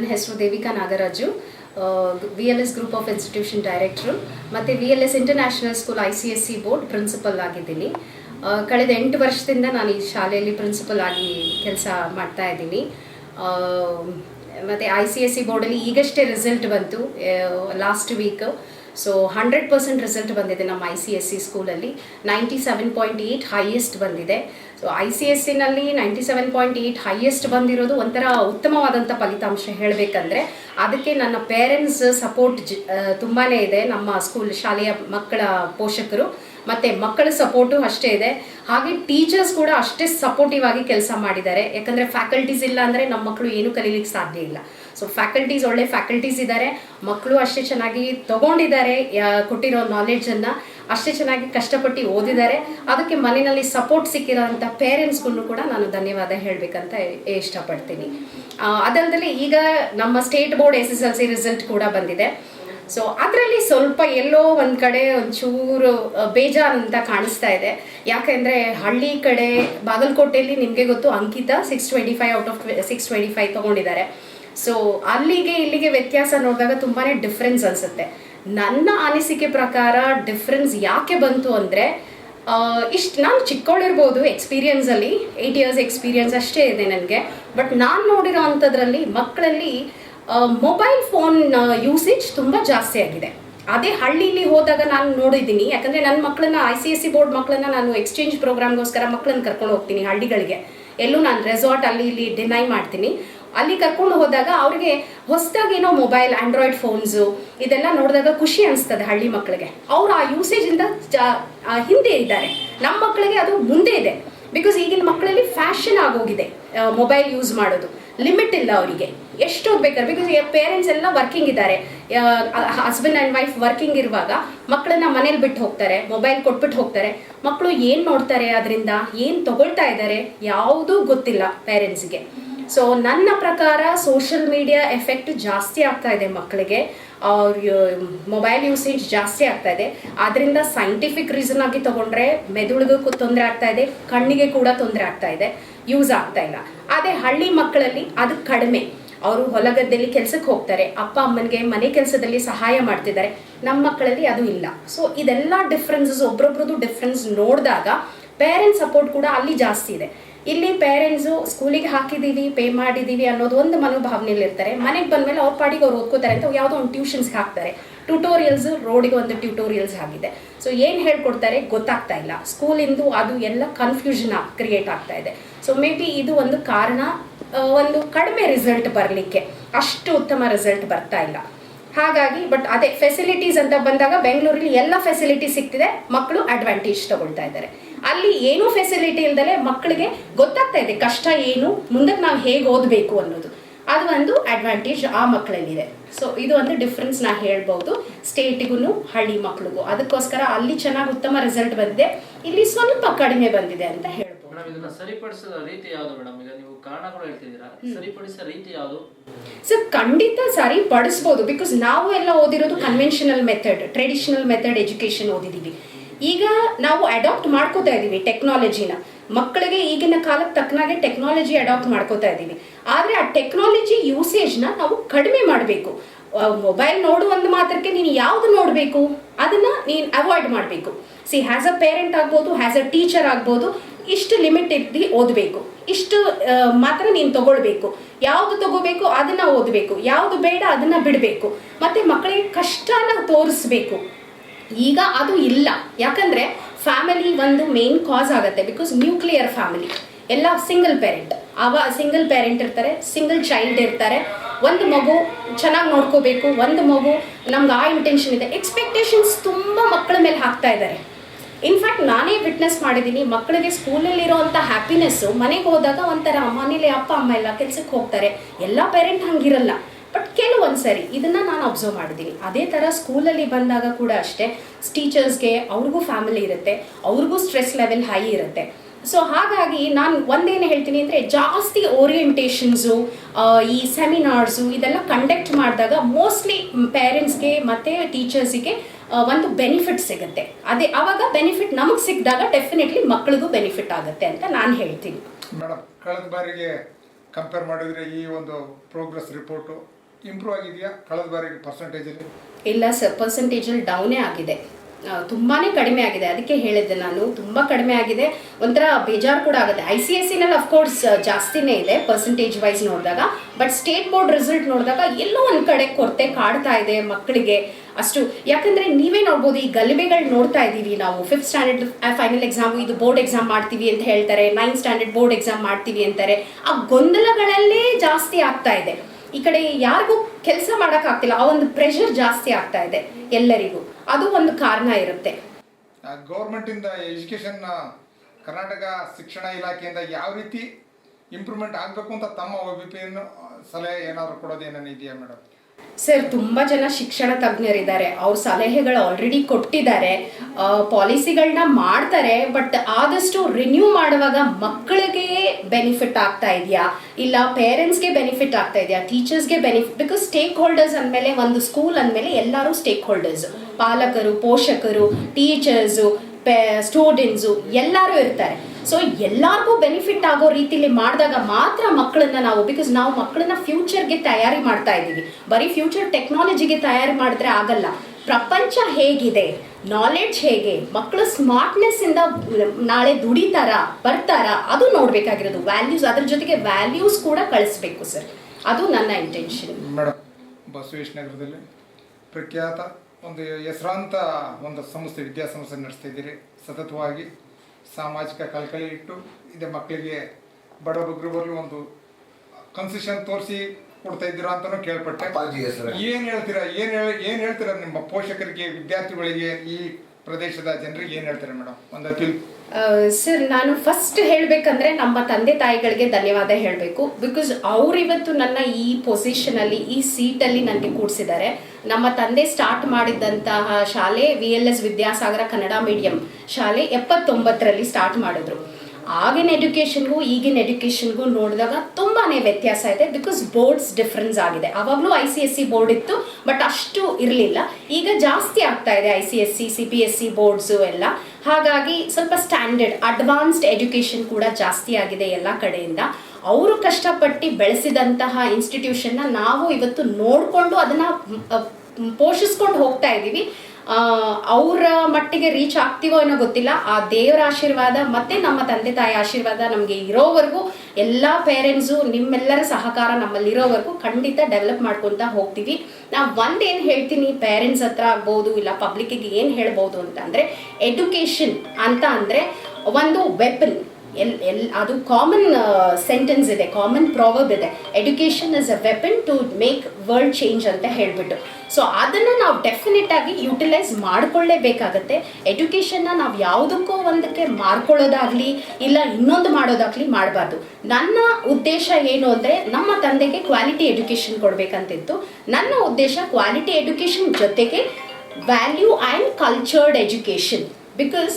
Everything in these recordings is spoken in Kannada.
ನನ್ನ ಹೆಸರು Devika Nagaraju. V L S group of institution director ಮತ್ತು V L S international school I C S C board principal ಆಗಿದ್ದೀನಿ. ಕಳೆದ ಎಂಟು ವರ್ಷದಿಂದ ನಾನು ಈ ಶಾಲೆಯಲ್ಲಿ ಪ್ರಿನ್ಸಿಪಲ್ ಆಗಿ ಕೆಲಸ ಮಾಡ್ತಾ ಇದ್ದೀನಿ. ಮತ್ತು ಐ ಸಿ ಎಸ್ ಸಿ ಬೋರ್ಡಲ್ಲಿ ಈಗಷ್ಟೇ ರಿಸಲ್ಟ್ ಬಂತು last week so hundred percent result ಬಂದಿದೆ ನಮ್ಮ ಐ ಸಿ ಎಸ್ ಸಿ ಸ್ಕೂಲಲ್ಲಿ ninety seven point eight highest ಬಂದಿದೆ. So I C S ಸಿನಲ್ಲಿ ninety seven point eight highest ಬಂದಿರೋದು ಒಂಥರ ಉತ್ತಮವಾದಂಥ ಫಲಿತಾಂಶ ಹೇಳಬೇಕಂದ್ರೆ, ಅದಕ್ಕೆ ನನ್ನ ಪೇರೆಂಟ್ಸ್ ಸಪೋರ್ಟ್ ಜ ತುಂಬಾ ಇದೆ ನಮ್ಮ ಸ್ಕೂಲ್ ಶಾಲೆಯ ಮಕ್ಕಳ ಪೋಷಕರು. ಮತ್ತು ಮಕ್ಕಳ ಸಪೋರ್ಟು ಅಷ್ಟೇ ಇದೆ. ಹಾಗೆ ಟೀಚರ್ಸ್ ಕೂಡ ಅಷ್ಟೇ ಸಪೋರ್ಟಿವ್ ಆಗಿ ಕೆಲಸ ಮಾಡಿದ್ದಾರೆ. ಯಾಕಂದರೆ ಫ್ಯಾಕಲ್ಟೀಸ್ ಇಲ್ಲ ಅಂದರೆ ನಮ್ಮ ಮಕ್ಕಳು ಏನು ಕಲೀಲಿಕ್ಕೆ ಸಾಧ್ಯ ಇಲ್ಲ. ಸೊ ಫ್ಯಾಕಲ್ಟೀಸ್ ಒಳ್ಳೆ ಫ್ಯಾಕಲ್ಟೀಸ್ ಇದ್ದಾರೆ ಮಕ್ಕಳು ಅಷ್ಟೇ ಚೆನ್ನಾಗಿ ತಗೊಂಡಿದ್ದಾರೆ ಕೊಟ್ಟಿರೋ ನಾಲೆಡ್ಜನ್ನು ಅಷ್ಟೇ ಚೆನ್ನಾಗಿ ಕಷ್ಟಪಟ್ಟು ಓದಿದ್ದಾರೆ. ಅದಕ್ಕೆ ಮನೆಯಲ್ಲಿ ಸಪೋರ್ಟ್ ಸಿಕ್ಕಿರೋಂಥ ಪೇರೆಂಟ್ಸ್ಗೂ ಕೂಡ ನಾನು ಧನ್ಯವಾದ ಹೇಳಬೇಕಂತ ಇಷ್ಟಪಡ್ತೀನಿ. ಅದಲ್ಲದೆ ಈಗ ನಮ್ಮ state board S S L C result ಕೂಡ ಬಂದಿದೆ. ಸೊ ಅದರಲ್ಲಿ ಸ್ವಲ್ಪ ಎಲ್ಲೋ ಒಂದು ಕಡೆ ಒಂಚೂರು ಬೇಜಾರು ಅಂತ ಕಾಣಿಸ್ತಾ ಇದೆ. ಯಾಕೆಂದರೆ ಹಳ್ಳಿ ಕಡೆ ಬಾಗಲಕೋಟೆಯಲ್ಲಿ ನಿಮಗೆ ಗೊತ್ತು, Ankita six twenty five out of six twenty five ತೊಗೊಂಡಿದ್ದಾರೆ. So ಅಲ್ಲಿಗೆ ಇಲ್ಲಿಗೆ ವ್ಯತ್ಯಾಸ ನೋಡಿದಾಗ ತುಂಬಾ ಡಿಫ್ರೆನ್ಸ್ ಅನಿಸುತ್ತೆ. ನನ್ನ ಅನಿಸಿಕೆ ಪ್ರಕಾರ ಡಿಫ್ರೆನ್ಸ್ ಯಾಕೆ ಬಂತು ಅಂದರೆ ಇಷ್ಟು ನಾನು ಚಿಕ್ಕವಳಿರ್ಬೋದು ಎಕ್ಸ್ಪೀರಿಯನ್ಸಲ್ಲಿ ಏಯ್ಟ್ ಇಯರ್ಸ್ ಎಕ್ಸ್ಪೀರಿಯನ್ಸ್ ಅಷ್ಟೇ ಇದೆ ನನಗೆ. ಬಟ್ ನಾನು ನೋಡಿರೋ ಅಂಥದ್ರಲ್ಲಿ ಮಕ್ಕಳಲ್ಲಿ ಮೊಬೈಲ್ ಫೋನ್ ಯೂಸೇಜ್ ತುಂಬ ಜಾಸ್ತಿ ಆಗಿದೆ. ಅದೇ ಹಳ್ಳಿಲಿ ಹೋದಾಗ ನಾನು ನೋಡಿದ್ದೀನಿ. ಯಾಕಂದರೆ ನನ್ನ ಮಕ್ಕಳನ್ನ I C S C board ಮಕ್ಕಳನ್ನ ನಾನು ಎಕ್ಸ್ಚೇಂಜ್ ಪ್ರೋಗ್ರಾಮ್ಗೋಸ್ಕರ ಮಕ್ಕಳನ್ನ ಕರ್ಕೊಂಡು ಹೋಗ್ತೀನಿ ಹಳ್ಳಿಗಳಿಗೆ. ಎಲ್ಲೂ ನಾನು ರೆಸಾರ್ಟ್ ಅಲ್ಲಿ, ಇಲ್ಲಿ ಡಿನೈ ಮಾಡ್ತೀನಿ. ಅಲ್ಲಿ ಕರ್ಕೊಂಡು ಹೋದಾಗ ಅವ್ರಿಗೆ ಹೊಸದಾಗಿ ಏನೋ ಮೊಬೈಲ್ ಆಂಡ್ರಾಯ್ಡ್ ಫೋನ್ಸು ಇದೆಲ್ಲ ನೋಡಿದಾಗ ಖುಷಿ ಅನಿಸ್ತದೆ ಹಳ್ಳಿ ಮಕ್ಕಳಿಗೆ ಅವ್ರು ಆ ಯೂಸೇಜಿಂದ ಹಿಂದೆ ಇದ್ದಾರೆ. ನಮ್ಮ ಮಕ್ಕಳಿಗೆ ಅದು ಮುಂದೆ ಇದೆ. ಬಿಕಾಸ್ ಈಗಿನ ಮಕ್ಕಳಲ್ಲಿ ಫ್ಯಾಷನ್ ಆಗೋಗಿದೆ ಮೊಬೈಲ್ ಯೂಸ್ ಮಾಡೋದು. ಲಿಮಿಟ್ ಇಲ್ಲ ಅವರಿಗೆ. ಎಷ್ಟು ಬೇಕಾದ್ರೆ ಬಿಕಾಸ್ ಪೇರೆಂಟ್ಸ್ ಎಲ್ಲ ವರ್ಕಿಂಗ್ ಇದ್ದಾರೆ. ಹಸ್ಬೆಂಡ್ ಆ್ಯಂಡ್ ವೈಫ್ ವರ್ಕಿಂಗ್ ಇರುವಾಗ ಮಕ್ಕಳನ್ನ ಮನೇಲಿ ಬಿಟ್ಟು ಹೋಗ್ತಾರೆ ಮೊಬೈಲ್ ಕೊಟ್ಬಿಟ್ಟು ಹೋಗ್ತಾರೆ. ಮಕ್ಕಳು ಏನು ನೋಡ್ತಾರೆ ಅದರಿಂದ? ಏನು ತಗೊಳ್ತಾ ಇದ್ದಾರೆ? ಯಾವುದೂ ಗೊತ್ತಿಲ್ಲ ಪೇರೆಂಟ್ಸ್ಗೆ ಸೊ ನನ್ನ ಪ್ರಕಾರ ಸೋಷಿಯಲ್ ಮೀಡಿಯಾ ಎಫೆಕ್ಟ್ ಜಾಸ್ತಿ ಆಗ್ತಾ ಇದೆ ಮಕ್ಕಳಿಗೆ. ಅವ್ರ ಮೊಬೈಲ್ ಯೂಸೇಜ್ ಜಾಸ್ತಿ ಆಗ್ತಾ ಇದೆ. ಅದರಿಂದ ಸೈಂಟಿಫಿಕ್ ರೀಸನ್ ಆಗಿ ತಗೊಂಡ್ರೆ ಮೆದುಳಿಗೂ ತೊಂದರೆ ಆಗ್ತಾ ಇದೆ ಕಣ್ಣಿಗೆ ಕೂಡ ತೊಂದರೆ ಆಗ್ತಾ ಇದೆ ಯೂಸ್ ಆಗ್ತಾ ಇಲ್ಲ. ಅದೇ ಹಳ್ಳಿ ಮಕ್ಕಳಲ್ಲಿ ಅದು ಕಡಿಮೆ. ಅವರು ಹೊಲಗದ್ದೆಯಲ್ಲಿ ಕೆಲಸಕ್ಕೆ ಹೋಗ್ತಾರೆ, ಅಪ್ಪ ಅಮ್ಮನಿಗೆ ಮನೆ ಕೆಲಸದಲ್ಲಿ ಸಹಾಯ ಮಾಡ್ತಿದ್ದಾರೆ ನಮ್ಮ ಮಕ್ಕಳಲ್ಲಿ ಅದು ಇಲ್ಲ. ಸೊ ಇದೆಲ್ಲ ಡಿಫ್ರೆನ್ಸಸ್ ಒಬ್ರೊಬ್ರದ್ದು ಡಿಫ್ರೆನ್ಸ್ ನೋಡಿದಾಗ ಪೇರೆಂಟ್ಸ್ ಸಪೋರ್ಟ್ ಕೂಡ ಅಲ್ಲಿ ಜಾಸ್ತಿ ಇದೆ. ಇಲ್ಲಿ ಪೇರೆಂಟ್ಸು ಸ್ಕೂಲಿಗೆ ಹಾಕಿದ್ದೀವಿ ಪೇ ಮಾಡಿದ್ದೀವಿ ಅನ್ನೋದು ಒಂದು ಮನೋಭಾವನೆಯಲ್ಲಿ ಇರ್ತಾರೆ. ಮನೆಗೆ ಬಂದಮೇಲೆ ಅವ್ರ ಪಾಡಿಗೆ ಅವ್ರು ಓದ್ಕೋತಾರೆ ಅಂತ ಯಾವುದೋ ಒಂದು ಟ್ಯೂಷನ್ಸ್ಗೆ ಹಾಕ್ತಾರೆ. ಟ್ಯೂಟೋರಿಯಲ್ಸ್ ರೋಡಿಗೆ ಒಂದು ಟ್ಯೂಟೋರಿಯಲ್ಸ್ ಆಗಿದೆ. ಸೊ ಏನು ಹೇಳ್ಕೊಡ್ತಾರೆ ಗೊತ್ತಾಗ್ತಾ ಇಲ್ಲ. ಸ್ಕೂಲಿಂದು ಅದು ಎಲ್ಲ ಕನ್ಫ್ಯೂಷನ್ ಕ್ರಿಯೇಟ್ ಆಗ್ತಾ ಇದೆ. ಸೊ ಮೇ ಬಿ ಇದು ಒಂದು ಕಾರಣ ಒಂದು ಕಡಿಮೆ ರಿಸಲ್ಟ್ ಬರಲಿಕ್ಕೆ. ಅಷ್ಟು ಉತ್ತಮ ರಿಸಲ್ಟ್ ಬರ್ತಾ ಇಲ್ಲ. ಹಾಗಾಗಿ ಬಟ್ ಅದೇ ಫೆಸಿಲಿಟೀಸ್ ಅಂತ ಬಂದಾಗ ಬೆಂಗಳೂರಲ್ಲಿ ಎಲ್ಲ ಫೆಸಿಲಿಟಿ ಸಿಗ್ತಿದೆ. ಮಕ್ಕಳು ಅಡ್ವಾಂಟೇಜ್ ತಗೊಳ್ತಾ ಇದ್ದಾರೆ. ಅಲ್ಲಿ ಏನೂ ಫೆಸಿಲಿಟಿ ಇಲ್ದಲೆ ಮಕ್ಕಳಿಗೆ ಗೊತ್ತಾಗ್ತಾ ಇದೆ ಕಷ್ಟ ಏನು ಮುಂದಕ್ಕೆ ನಾವು ಹೇಗೆ ಓದಬೇಕು ಅನ್ನೋದು. ಅದು ಒಂದು ಅಡ್ವಾಂಟೇಜ್ ಆ ಮಕ್ಕಳಲ್ಲಿದೆ. ಸೊ ಇದು ಒಂದು ಡಿಫ್ರೆನ್ಸ್ ನಾ ಹೇಳ್ಬೋದು. ಸ್ಟೇಟಿಗೂ ಹಳ್ಳಿ ಮಕ್ಕಳಿಗೂ ಅದಕ್ಕೋಸ್ಕರ ಅಲ್ಲಿ ಚೆನ್ನಾಗಿ ಉತ್ತಮ ರಿಸಲ್ಟ್ ಬಂದಿದೆ. ಇಲ್ಲಿ ಸ್ವಲ್ಪ ಕಡಿಮೆ ಬಂದಿದೆ ಅಂತ ಹೇಳ್ಬೋದು. ಸರಿಪಡಿಸಿದ ರೀತಿ ಯಾವುದು ಮೇಡಮ್? ಈಗ ನೀವು ಕಾರಣಗಳು ಹೇಳ್ತಿದ್ದೀರಾ? ಸರಿಪಡಿಸಿದ ರೀತಿ ಯಾವುದು? ಸರ್ ಖಂಡಿತ ಸರಿ ಪಡಿಸ್ಬೋದು ಬಿಕಾಸ್ ನಾವು ಎಲ್ಲ ಓದಿರೋದು conventional method traditional method education ಓದಿದ್ದೀವಿ. ಈಗ ನಾವು ಅಡಾಪ್ಟ್ ಮಾಡ್ಕೋತಾ ಇದ್ದೀವಿ ಟೆಕ್ನಾಲಜಿನ ಮಕ್ಕಳಿಗೆ ಈಗಿನ ಕಾಲಕ್ಕೆ ತಕ್ಕನಾಗೆ ಟೆಕ್ನಾಲಜಿ ಅಡಾಪ್ಟ್ ಮಾಡ್ಕೋತಾ ಇದ್ದೀವಿ ಆದರೆ ಆ ಟೆಕ್ನಾಲಜಿ ಯೂಸೇಜ್ನ ನಾವು ಕಡಿಮೆ ಮಾಡಬೇಕು. ಮೊಬೈಲ್ ನೋಡು ಮಾತ್ರಕ್ಕೆ ನೀನು ಯಾವುದು ನೋಡಬೇಕು? ಅದನ್ನು ನೀನು ಅವಾಯ್ಡ್ ಮಾಡಬೇಕು. ಸಿ ಹ್ಯಾಸ್ ಅ ಪೇರೆಂಟ್ ಆಗ್ಬೋದು ಹ್ಯಾಸ್ ಅ ಟೀಚರ್ ಆಗ್ಬೋದು, ಇಷ್ಟು ಲಿಮಿಟ್ ಇದ್ದು ಓದಬೇಕು. ಇಷ್ಟು ಮಾತ್ರ ನೀನು ತಗೊಳ್ಬೇಕು. ಯಾವುದು ತಗೋಬೇಕು, ಅದನ್ನು ಓದಬೇಕು. ಯಾವುದು ಬೇಡ, ಅದನ್ನು ಬಿಡಬೇಕು. ಮತ್ತು ಮಕ್ಕಳಿಗೆ ಕಷ್ಟನ ತೋರಿಸ್ಬೇಕು. ಈಗ ಅದು ಇಲ್ಲ. ಯಾಕಂದರೆ ಫ್ಯಾಮಿಲಿ ಒಂದು ಮೇನ್ ಕಾಸ್ ಆಗುತ್ತೆ. ಬಿಕಾಸ್ ನ್ಯೂಕ್ಲಿಯರ್ ಫ್ಯಾಮಿಲಿ ಎಲ್ಲ ಸಿಂಗಲ್ ಪೇರೆಂಟ್ ಅವ ಸಿಂಗಲ್ ಪೇರೆಂಟ್ ಇರ್ತಾರೆ ಸಿಂಗಲ್ ಚೈಲ್ಡ್ ಇರ್ತಾರೆ. ಒಂದು ಮಗು ಚೆನ್ನಾಗಿ ನೋಡ್ಕೋಬೇಕು, ಒಂದು ಮಗು ನಮ್ಗೆ ಆ ಇಂಟೆನ್ಷನ್ ಇದೆ. ಎಕ್ಸ್ಪೆಕ್ಟೇಷನ್ಸ್ ತುಂಬ ಮಕ್ಕಳ ಮೇಲೆ ಹಾಕ್ತಾ ಇದ್ದಾರೆ. ಇನ್ಫ್ಯಾಕ್ಟ್ ನಾನೇ ವಿಟ್ನೆಸ್ ಮಾಡಿದ್ದೀನಿ, ಮಕ್ಕಳಿಗೆ ಸ್ಕೂಲಲ್ಲಿರೋವಂಥ ಹ್ಯಾಪಿನೆಸ್ಸು ಮನೆಗೆ ಹೋದಾಗ ಒಂಥರ ಮನೇಲಿ ಅಪ್ಪ, ಅಮ್ಮ ಎಲ್ಲ ಕೆಲಸಕ್ಕೆ ಹೋಗ್ತಾರೆ. ಎಲ್ಲ ಪೇರೆಂಟ್ ಹಂಗಿರಲ್ಲ. ಬಟ್ ಕೆಲವೊಂದು ಸರಿ ಇದನ್ನು ನಾನು ಅಬ್ಸರ್ವ್ ಮಾಡಿದ್ದೀನಿ. ಅದೇ ಥರ ಸ್ಕೂಲಲ್ಲಿ ಬಂದಾಗ ಕೂಡ ಅಷ್ಟೇ ಟೀಚರ್ಸ್ಗೆ ಅವ್ರಿಗೂ ಫ್ಯಾಮಿಲಿ ಇರುತ್ತೆ, ಅವ್ರಿಗೂ ಸ್ಟ್ರೆಸ್ ಲೆವೆಲ್ ಹೈ ಇರುತ್ತೆ. ಸೊ ಹಾಗಾಗಿ ನಾನು ಒಂದೇನು ಹೇಳ್ತೀನಿ ಅಂದರೆ ಜಾಸ್ತಿ ಓರಿಯೆಂಟೇಷನ್ಸು ಈ ಸೆಮಿನಾರ್ಸು ಇದೆಲ್ಲ ಕಂಡಕ್ಟ್ ಮಾಡಿದಾಗ ಮೋಸ್ಟ್ಲಿ ಪೇರೆಂಟ್ಸ್ಗೆ ಮತ್ತು ಟೀಚರ್ಸಿಗೆ ಒಂದು ಬೆನಿಫಿಟ್ ಸಿಗುತ್ತೆ. ಅದೇ ಆವಾಗ ಬೆನಿಫಿಟ್ ನಮಗೆ ಸಿಕ್ಕಿದಾಗ ಡೆಫಿನೆಟ್ಲಿ ಮಕ್ಕಳಿಗೂ ಬೆನಿಫಿಟ್ ಆಗುತ್ತೆ ಅಂತ ನಾನು ಹೇಳ್ತೀನಿ. ಮೇಡಮ್, ಕಳೆದ ಬಾರಿಗೆ ಕಂಪೇರ್ ಮಾಡಿದರೆ ಈ ಒಂದು ಪ್ರೋಗ್ರೆಸ್ ರಿಪೋರ್ಟು ಇಂಪ್ರೂವ್ ಆಗಿದೆಯಾ? ಕಳೆದ ಬಾರಿಗೆ ಪರ್ಸೆಂಟೇಜಲ್ಲಿ ಇಲ್ಲ ಸರ್ ಪರ್ಸೆಂಟೇಜಲ್ಲಿ ಡೌನೇ ಆಗಿದೆ. ತುಂಬಾ ಕಡಿಮೆ ಆಗಿದೆ. ಅದಕ್ಕೆ ಹೇಳಿದ್ದೆ ನಾನು, ತುಂಬ ಕಡಿಮೆ ಆಗಿದೆ. ಒಂಥರ ಬೇಜಾರು ಕೂಡ ಆಗುತ್ತೆ. ಐ ಸಿ ಎಸ್ ಸಿನಲ್ಲಿ ಅಫ್ಕೋರ್ಸ್ ಜಾಸ್ತಿನೇ ಇದೆ ಪರ್ಸೆಂಟೇಜ್ ವೈಸ್ ನೋಡಿದಾಗ. ಬಟ್ ಸ್ಟೇಟ್ ಬೋರ್ಡ್ ರಿಸಲ್ಟ್ ನೋಡಿದಾಗ ಎಲ್ಲೋ ಒಂದು ಕಡೆ ಕೊರತೆ ಕಾಡ್ತಾ ಇದೆ ಮಕ್ಕಳಿಗೆ. ಅಷ್ಟು, ಯಾಕಂದರೆ ನೀವೇ ನೋಡ್ಬೋದು, ಈ ಗಲಿಬೆಗಳು ನೋಡ್ತಾ ಇದ್ದೀವಿ ನಾವು. ಫಿಫ್ತ್ ಸ್ಟ್ಯಾಂಡರ್ಡ್ ಫೈನಲ್ ಎಕ್ಸಾಮ್ ಇದು ಬೋರ್ಡ್ ಎಕ್ಸಾಮ್ ಮಾಡ್ತೀವಿ ಅಂತ ಹೇಳ್ತಾರೆ. ನೈನ್ತ್ ಸ್ಟ್ಯಾಂಡರ್ಡ್ ಬೋರ್ಡ್ ಎಕ್ಸಾಮ್ ಮಾಡ್ತೀವಿ ಅಂತಾರೆ. ಆ ಗೊಂದಲಗಳಲ್ಲೇ ಜಾಸ್ತಿ ಆಗ್ತಾ ಇದೆ. ಈ ಕಡೆ ಯಾರಿಗೂ ಕೆಲಸ ಮಾಡೋಕ್ಕಾಗ್ತಿಲ್ಲ. ಆ ಒಂದು ಪ್ರೆಷರ್ ಜಾಸ್ತಿ ಆಗ್ತಾ ಇದೆ ಎಲ್ಲರಿಗೂ. ಅದು ಒಂದು ಕಾರಣ ಇರುತ್ತೆ. ಗೌರ್ಮೆಂಟಿಂದ ಎಜುಕೇಶನ್ ಕರ್ನಾಟಕ ಶಿಕ್ಷಣ ಇಲಾಖೆಯಿಂದ ಯಾವ ರೀತಿ ಇಂಪ್ರೂವ್ಮೆಂಟ್ ಆಗಬೇಕು ಅಂತ ತಮ್ಮ ಅಭಿಪ್ರಾಯ ಸಲಹೆ ಏನಾದರೂ ಕೊಡೋದು ಏನೇನು ಇದೆಯಾ ಮೇಡಮ್ ಸರ್, ತುಂಬ ಜನ ಶಿಕ್ಷಣ ತಜ್ಞರಿದ್ದಾರೆ. ಅವ್ರ ಸಲಹೆಗಳು ಆಲ್ರೆಡಿ ಕೊಟ್ಟಿದ್ದಾರೆ. ಪಾಲಿಸಿಗಳನ್ನ ಮಾಡ್ತಾರೆ, ಬಟ್ ಆದಷ್ಟು ರಿನ್ಯೂ ಮಾಡುವಾಗ ಮಕ್ಕಳಿಗೆ ಬೆನಿಫಿಟ್ ಆಗ್ತಾ ಇದೆಯಾ? ಇಲ್ಲ ಪೇರೆಂಟ್ಸ್ಗೆ ಬೆನಿಫಿಟ್ ಆಗ್ತಾ ಇದೆಯಾ? ಟೀಚರ್ಸ್ಗೆ ಬೆನಿಫಿಟ್ ಬಿಕಾಸ್ ಸ್ಟೇಕ್ ಹೋಲ್ಡರ್ಸ್ ಅಂದಮೇಲೆ ಒಂದು ಸ್ಕೂಲ್ ಅಂದಮೇಲೆ ಎಲ್ಲರೂ ಸ್ಟೇಕ್ ಹೋಲ್ಡರ್ಸ್ ಪಾಲಕರು, ಪೋಷಕರು ಟೀಚರ್ಸು ಪೇ ಸ್ಟೂಡೆಂಟ್ಸು ಎಲ್ಲರೂ ಇರ್ತಾರೆ. ಸೊ ಎಲ್ಲರಿಗೂ ಬೆನಿಫಿಟ್ ಆಗೋ ರೀತಿಲಿ ಮಾಡಿದಾಗ ಮಾತ್ರ ಮಕ್ಕಳನ್ನ ನಾವು ಬಿಕಾಸ್ ನಾವು ಮಕ್ಕಳನ್ನ ಫ್ಯೂಚರ್ಗೆ ತಯಾರಿ ಮಾಡ್ತಾ ಇದ್ದೀವಿ. ಬರೀ ಫ್ಯೂಚರ್ ಟೆಕ್ನಾಲಜಿಗೆ ತಯಾರಿ ಮಾಡಿದ್ರೆ ಆಗಲ್ಲ. ಪ್ರಪಂಚ ಹೇಗಿದೆ? ನಾಲೆಡ್ಜ್ ಹೇಗೆ? ಮಕ್ಕಳು ಸ್ಮಾರ್ಟ್ನೆಸ್ ಇಂದ ನಾಳೆ ದುಡಿತಾರ, ಬರ್ತಾರ, ಅದು ನೋಡ್ಬೇಕಾಗಿರೋದು. ವ್ಯಾಲ್ಯೂಸ್ ಅದ್ರ ಜೊತೆಗೆ ವ್ಯಾಲ್ಯೂಸ್ ಕೂಡ ಕಳಿಸ್ಬೇಕು ಸರ್ ಅದು ನನ್ನ ಇಂಟೆನ್ಷನ್ ಮೇಡಮ್, ಬಸವೇಶ್ ನಗರದಲ್ಲಿ ಪ್ರಖ್ಯಾತ ಒಂದು ಹೆಸರಾಂತ ಒಂದು ಸಂಸ್ಥೆ ವಿದ್ಯಾಸಂಸ್ಥೆ ನಡೆಸ್ತಾ ಇದ್ದೀರಿ. ಸತತವಾಗಿ ಸಾಮಾಜಿಕ ಕಳಕಳಿ ಇಟ್ಟು ಇದೆ ಮಕ್ಕಳಿಗೆ ಬಡ ಬರಲು ಒಂದು ಕನ್ಸೆಷನ್ ತೋರಿಸಿ ಕೊಡ್ತಾ ಇದ್ದೀರಾ ಅಂತಲೂ ಕೇಳ್ಪಟ್ಟೆ. ಏನ್ ಹೇಳ್ತೀರಾ ಏನ್ ಹೇಳಿ ಏನ್ ಹೇಳ್ತೀರಾ ನಿಮ್ಮ ಪೋಷಕರಿಗೆ ವಿದ್ಯಾರ್ಥಿಗಳಿಗೆ ಈ ಪ್ರದೇಶದ ಜನರಿಗೆ ಏನ್ ಹೇಳ್ತಾರೆ ಮೇಡಮ್? ಒಂದು ಅಪೀಲ್ ಸರ್ ನಾನು ಫಸ್ಟ್ ಹೇಳಬೇಕಂದ್ರೆ ನಮ್ಮ ತಂದೆ ತಾಯಿಗಳಿಗೆ ಧನ್ಯವಾದ ಹೇಳಬೇಕು. ಬಿಕಾಸ್ ಅವರಿವತ್ತು ನನ್ನ ಈ ಪೊಸಿಷನಲ್ಲಿ ಈ ಸೀಟಲ್ಲಿ ನನಗೆ ಕೂಡಿಸಿದ್ದಾರೆ. ನಮ್ಮ ತಂದೆ ಸ್ಟಾರ್ಟ್ ಮಾಡಿದ್ದಂತಹ ಶಾಲೆ V L S Vidyasagara Kannada medium ಶಾಲೆ ಎಪ್ಪತ್ತೊಂಬತ್ತರಲ್ಲಿ ಸ್ಟಾರ್ಟ್ ಮಾಡಿದ್ರು. ಆಗಿನ ಎಜುಕೇಷನ್ಗೂ, ಈಗಿನ ಎಜುಕೇಷನ್ಗೂ ನೋಡಿದಾಗ ತುಂಬಾ ವ್ಯತ್ಯಾಸ ಇದೆ. ಬಿಕಾಸ್ ಬೋರ್ಡ್ಸ್ ಡಿಫ್ರೆನ್ಸ್ ಆಗಿದೆ. ಅವಾಗಲೂ I C S C board ಇತ್ತು ಬಟ್ ಅಷ್ಟು ಇರಲಿಲ್ಲ. ಈಗ ಜಾಸ್ತಿ ಆಗ್ತಾ ಇದೆ I C S C C P S C boards ಎಲ್ಲ. ಹಾಗಾಗಿ ಸ್ವಲ್ಪ ಸ್ಟ್ಯಾಂಡರ್ಡ್ ಅಡ್ವಾನ್ಸ್ಡ್ ಎಜುಕೇಷನ್ ಕೂಡ ಜಾಸ್ತಿ ಆಗಿದೆ ಎಲ್ಲ ಕಡೆಯಿಂದ. ಅವರು ಕಷ್ಟಪಟ್ಟು ಬೆಳೆಸಿದಂತಹ ಇನ್ಸ್ಟಿಟ್ಯೂಷನ್ನ ನಾವು ಇವತ್ತು ನೋಡಿಕೊಂಡು ಅದನ್ನು ಪೋಷಿಸ್ಕೊಂಡು ಹೋಗ್ತಾ ಇದ್ದೀವಿ ಅವರ ಮಟ್ಟಿಗೆ ರೀಚ್ ಆಗ್ತೀವೋ ಏನೋ ಗೊತ್ತಿಲ್ಲ. ಆ ದೇವರ ಆಶೀರ್ವಾದ ಮತ್ತೆ ನಮ್ಮ ತಂದೆ ತಾಯಿ ಆಶೀರ್ವಾದ ನಮಗೆ ಇರೋವರೆಗೂ, ಎಲ್ಲ ಪೇರೆಂಟ್ಸು ನಿಮ್ಮೆಲ್ಲರ ಸಹಕಾರ ನಮ್ಮಲ್ಲಿರೋವರೆಗೂ ಖಂಡಿತ ಡೆವಲಪ್ ಮಾಡ್ಕೊತಾ ಹೋಗ್ತೀವಿ. ನಾವು ಒಂದೇನು ಹೇಳ್ತೀನಿ ಪೇರೆಂಟ್ಸ್ ಹತ್ರ ಆಗ್ಬೋದು, ಇಲ್ಲ ಪಬ್ಲಿಕ್ಕಿಗೆ ಏನು ಹೇಳ್ಬೋದು ಅಂತ ಅಂದರೆ ಎಜುಕೇಷನ್ ಅಂತ ಅಂದರೆ ಒಂದು ವೆಪನ್ ಎಲ್ ಎಲ್, ಅದು ಕಾಮನ್ ಸೆಂಟೆನ್ಸ್ ಇದೆ ಕಾಮನ್ ಪ್ರಾವರ್ಬ್ ಇದೆ. Education is a weapon to make world change ಅಂತ ಹೇಳಿಬಿಟ್ಟು. ಸೊ ಅದನ್ನು ನಾವು ಡೆಫಿನೆಟ್ ಆಗಿ ಯುಟಿಲೈಸ್ ಮಾಡ್ಕೊಳ್ಳೇಬೇಕಾಗತ್ತೆ. ಎಡ್ಯುಕೇಷನ್ನ ನಾವು ಯಾವುದಕ್ಕೋ ಒಂದಕ್ಕೆ ಮಾರ್ಕೊಳ್ಳೋದಾಗಲಿ, ಇಲ್ಲ ಇನ್ನೊಂದು ಮಾಡೋದಾಗ್ಲಿ ಮಾಡಬಾರ್ದು. ನನ್ನ ಉದ್ದೇಶ ಏನು ಅಂದರೆ, ನಮ್ಮ ತಂದೆಗೆ ಕ್ವಾಲಿಟಿ ಎಡ್ಯುಕೇಷನ್ ಕೊಡಬೇಕಂತಿತ್ತು. ನನ್ನ ಉದ್ದೇಶ ಕ್ವಾಲಿಟಿ ಎಡ್ಯುಕೇಷನ್ ಜೊತೆಗೆ value and cultured education because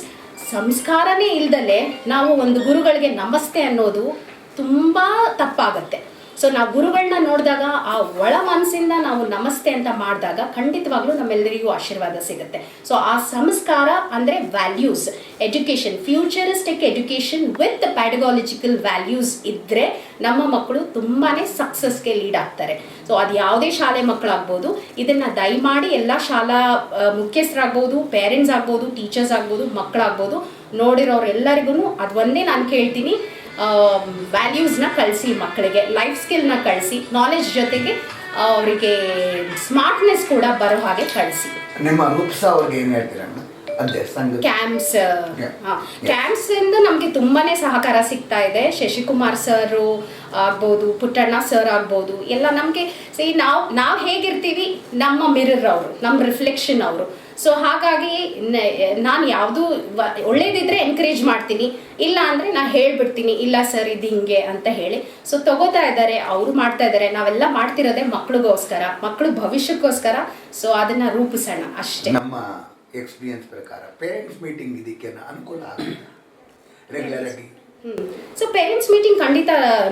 ಸಂಸ್ಕಾರನೇ ಇಲ್ದಲೆ ನಾವು ಒಂದು ಗುರುಗಳಿಗೆ ನಮಸ್ತೆ ಅನ್ನೋದು ತುಂಬ ತಪ್ಪಾಗತ್ತೆ. ಸೊ ನಾವು ಗುರುಗಳನ್ನ ನೋಡಿದಾಗ ಆ ಒಳ ಮನಸ್ಸಿಂದ ನಾವು ನಮಸ್ತೆ ಅಂತ ಮಾಡಿದಾಗ ಖಂಡಿತವಾಗ್ಲೂ ನಮ್ಮೆಲ್ಲರಿಗೂ ಆಶೀರ್ವಾದ ಸಿಗುತ್ತೆ. ಸೊ ಆ ಸಂಸ್ಕಾರ ಅಂದರೆ values education futuristic education with pedagogical values ಇದ್ದರೆ ನಮ್ಮ ಮಕ್ಕಳು ತುಂಬಾ ಸಕ್ಸಸ್ಗೆ ಲೀಡ್ ಆಗ್ತಾರೆ. ಸೊ ಅದು ಯಾವುದೇ ಶಾಲೆ ಮಕ್ಕಳಾಗ್ಬೋದು, ಇದನ್ನು ದಯಮಾಡಿ ಎಲ್ಲ ಶಾಲಾ ಮುಖ್ಯಸ್ಥರಾಗ್ಬೋದು ಪೇರೆಂಟ್ಸ್ ಆಗ್ಬೋದು ಟೀಚರ್ಸ್ ಆಗ್ಬೋದು, ಮಕ್ಕಳಾಗ್ಬೋದು ನೋಡಿರೋರೆಲ್ಲರಿಗೂ ಅದು ಒಂದೇ ನಾನು ಕೇಳ್ತೀನಿ. ವ್ಯಾಲ್ಯೂಸ್ನ ಕಳಿಸಿ ಮಕ್ಕಳಿಗೆ ಲೈಫ್ ಸ್ಕಿಲ್ನ ಕಳಿಸಿ ನಾಲೆಜ್ ಜೊತೆಗೆ ಅವರಿಗೆ ಸ್ಮಾರ್ಟ್ನೆಸ್ ಕೂಡ ಬರೋ ಹಾಗೆ ಕಳಿಸಿ. ನಿಮ್ಮ ರೂಪ್ಸ ಅವ್ರಿಗೆ ಏನು ಹೇಳ್ತೀರಾ ಕ್ಯಾಂಪ್ಸ್. ಕ್ಯಾಂಪ್ಸ್ ಇಂದ ನಮಗೆ ತುಂಬಾನೇ ಸಹಕಾರ ಸಿಗ್ತಾ ಇದೆ. ಶಶಿಕುಮಾರ್ ಸರ್ ಆಗ್ಬೋದು ಪುಟ್ಟಣ್ಣ ಸರ್ ಆಗ್ಬೋದು ಎಲ್ಲ ನಮಗೆ ಸಿ ನಾವು ನಾವ್ ಹೇಗಿರ್ತೀವಿ ನಮ್ಮ ಮಿರರ್ ಅವರು ನಮ್ಮ ರಿಫ್ಲೆಕ್ಷನ್ ಅವರು. ಸೊ ಹಾಗಾಗಿ ನಾನು ಯಾವುದು ಒಳ್ಳೇದಿದ್ರೆ ಎನ್ಕರೇಜ್ ಮಾಡ್ತೀನಿ. ಇಲ್ಲ ಅಂದ್ರೆ ನಾನು ಹೇಳ್ಬಿಡ್ತೀನಿ ಇಲ್ಲ ಸರ್ ಇದು ಹಿಂಗೆ ಅಂತ ಹೇಳಿ. ಸೊ ತಗೋತಾ ಇದ್ದಾರೆ ಅವರು ಮಾಡ್ತಾ ಇದ್ದಾರೆ ನಾವೆಲ್ಲ ಮಾಡ್ತಿರೋದೇ ಮಕ್ಳಿಗೋಸ್ಕರ ಮಕ್ಕಳು ಭವಿಷ್ಯಕ್ಕೋಸ್ಕರ. ಸೊ ಅದನ್ನ ರೂಪಿಸೋಣ ಅಷ್ಟೇ. ನಮ್ಮ ಎಕ್ಸ್ಪೀರಿಯನ್ಸ್ ಪ್ರಕಾರ. ಪೇರೆಂಟ್ಸ್ ಮೀಟಿಂಗ್ ಇದಕ್ಕೆ ಅನುಕೂಲ ಆಗುತ್ತೆ? ರೆಗ್ಯುಲರ್ ಆಗಿ ಸೊ ಪೇರೆಂಟ್ಸ್ ಮೀಟಿಂಗ್ ಖಂಡಿತ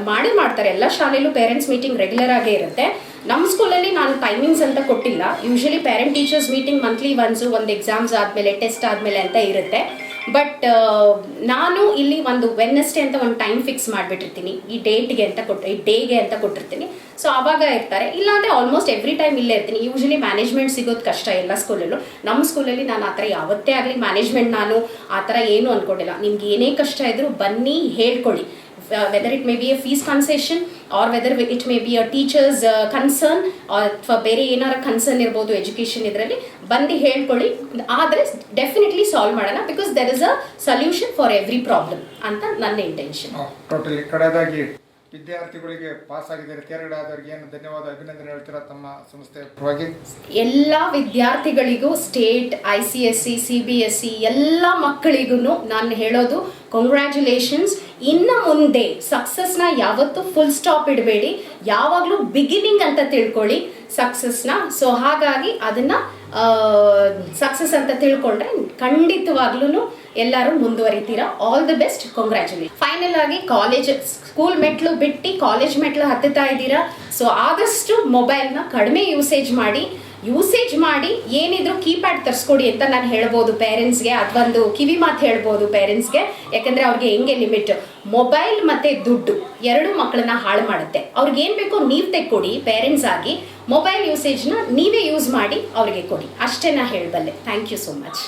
ಮಾಡೇ ಮಾಡ್ತಾರೆ. ಎಲ್ಲ ಶಾಲೆಯಲ್ಲೂ ಪೇರೆಂಟ್ಸ್ ಮೀಟಿಂಗ್ ರೆಗ್ಯುಲರ್ ಆಗೇ ಇರುತ್ತೆ. ನಮ್ಮ ಸ್ಕೂಲಲ್ಲಿ ನಾನು ಟೈಮಿಂಗ್ಸ್ ಅಂತ ಕೊಟ್ಟಿಲ್ಲ. Usually parent teachers meeting monthly once ಒಂದು ಎಕ್ಸಾಮ್ಸ್ ಆದಮೇಲೆ ಟೆಸ್ಟ್ ಆದಮೇಲೆ ಅಂತ ಇರುತ್ತೆ. ಬಟ್ ನಾನು ಇಲ್ಲಿ ಒಂದು ವೆನ್ನೆಸ್ಡೇ ಅಂತ ಒಂದು ಟೈಮ್ ಫಿಕ್ಸ್ ಮಾಡಿಬಿಟ್ಟಿರ್ತೀನಿ. ಈ ಡೇಟ್ಗೆ ಅಂತ ಕೊಟ್ಟು ಈ ಡೇಗೆ ಅಂತ ಕೊಟ್ಟಿರ್ತೀನಿ. ಸೊ ಆವಾಗ ಇರ್ತಾರೆ. ಇಲ್ಲಾಂದರೆ ಆಲ್ಮೋಸ್ಟ್ ಎವ್ರಿ ಟೈಮ್ ಇಲ್ಲೇ ಇರ್ತೀನಿ. ಯೂಶಲಿ ಮ್ಯಾನೇಜ್ಮೆಂಟ್ ಸಿಗೋದು ಕಷ್ಟ ಎಲ್ಲ ಸ್ಕೂಲಲ್ಲೂ ನಮ್ಮ ಸ್ಕೂಲಲ್ಲಿ ನಾನು ಆ ಥರ ಯಾವತ್ತೇ ಆಗಲಿ ಮ್ಯಾನೇಜ್ಮೆಂಟ್ ನಾನು ಆ ಥರ ಏನು ಅಂದ್ಕೊಂಡಿಲ್ಲ ನಿಮ್ಗೆ ಏನೇ ಕಷ್ಟ ಇದ್ದರೂ ಬನ್ನಿ, ಹೇಳ್ಕೊಳ್ಳಿ. Whether it may be a fees concession or whether it may be a teachers concern ಅಥವಾ ಬೇರೆ ಏನಾರ ಕನ್ಸರ್ನ್ ಇರ್ಬೋದು ಎಜುಕೇಷನ್ ಇದರಲ್ಲಿ, ಬಂದು ಹೇಳ್ಕೊಳ್ಳಿ. ಆದರೆ ಡೆಫಿನೆಟ್ಲಿ ಸಾಲ್ವ್ ಮಾಡೋಣ because there is a solution for every problem ಅಂತ ನನ್ನ ಇಂಟೆನ್ಷನ್ ಟೋಟಲಿ ಕಡೆಯದಾಗಿ ವಿದ್ಯಾರ್ಥಿಗಳಿಗೆ ಪಾಸ್ ಆಗಿದ್ದಾರೆ ತೇರ್ಗಡೆ ಆದವರಿಗೆ ಏನು ಧನ್ಯವಾದ, ಅಭಿನಂದನೆ ಹೇಳ್ತೀರಾ ತಮ್ಮ ಸಂಸ್ಥೆ ಪರವಾಗಿ? ಎಲ್ಲ ವಿದ್ಯಾರ್ಥಿಗಳಿಗೂ state I C S C C B S C ಎಲ್ಲ ಮಕ್ಕಳಿಗೂ ನಾನು ಹೇಳೋದು ಕಂಗ್ರ್ಯಾಚುಲೇಷನ್ಸ್ ಇನ್ನು ಮುಂದೆ ಸಕ್ಸಸ್ನ ಯಾವತ್ತೂ ಫುಲ್ ಸ್ಟಾಪ್ ಇಡಬೇಡಿ. ಯಾವಾಗಲೂ ಬಿಗಿನಿಂಗ್ ಅಂತ ತಿಳ್ಕೊಳ್ಳಿ ಸಕ್ಸಸ್ನ ಸೊ ಹಾಗಾಗಿ ಅದನ್ನು ಸಕ್ಸಸ್ ಅಂತ ತಿಳ್ಕೊಂಡ್ರೆ ಖಂಡಿತವಾಗ್ಲೂ ಎಲ್ಲರೂ ಮುಂದುವರಿತೀರಾ? All the best congratulation final ಆಗಿ ಕಾಲೇಜ್ ಸ್ಕೂಲ್ ಮೆಟ್ಲು ಬಿಟ್ಟು ಕಾಲೇಜ್ ಮೆಟ್ಲು ಹತ್ತುತ್ತಾ ಇದ್ದೀರಾ? ಸೊ ಆದಷ್ಟು ಮೊಬೈಲ್ನ ಕಡಿಮೆ ಯೂಸೇಜ್ ಮಾಡಿ. ಯೂಸೇಜ್ ಮಾಡಿ ಏನಿದ್ರು ಕೀಪ್ಯಾಡ್ ತರಿಸ್ಕೊಡಿ ಅಂತ ನಾನು ಹೇಳ್ಬೋದು ಪೇರೆಂಟ್ಸ್ಗೆ ಅದೊಂದು ಕಿವಿ ಮಾತು ಹೇಳ್ಬೋದು ಪೇರೆಂಟ್ಸ್ಗೆ ಯಾಕಂದರೆ ಅವ್ರಿಗೆ ಹೆಂಗೆ ಲಿಮಿಟ್ ಮೊಬೈಲ್ ಮತ್ತು ದುಡ್ಡು ಎರಡು ಮಕ್ಕಳನ್ನ ಹಾಳು ಮಾಡುತ್ತೆ. ಅವ್ರಿಗೆ ಏನು ಬೇಕೋ ನೀವು ತೆಕ್ಕೊಡಿ ಪೇರೆಂಟ್ಸ್ ಆಗಿ. ಮೊಬೈಲ್ ಯೂಸೇಜ್ನ ನೀವೇ ಯೂಸ್ ಮಾಡಿ ಅವ್ರಿಗೆ ಕೊಡಿ. ಅಷ್ಟೇ ನಾ ಹೇಳಬಲ್ಲೆ. Thank you so much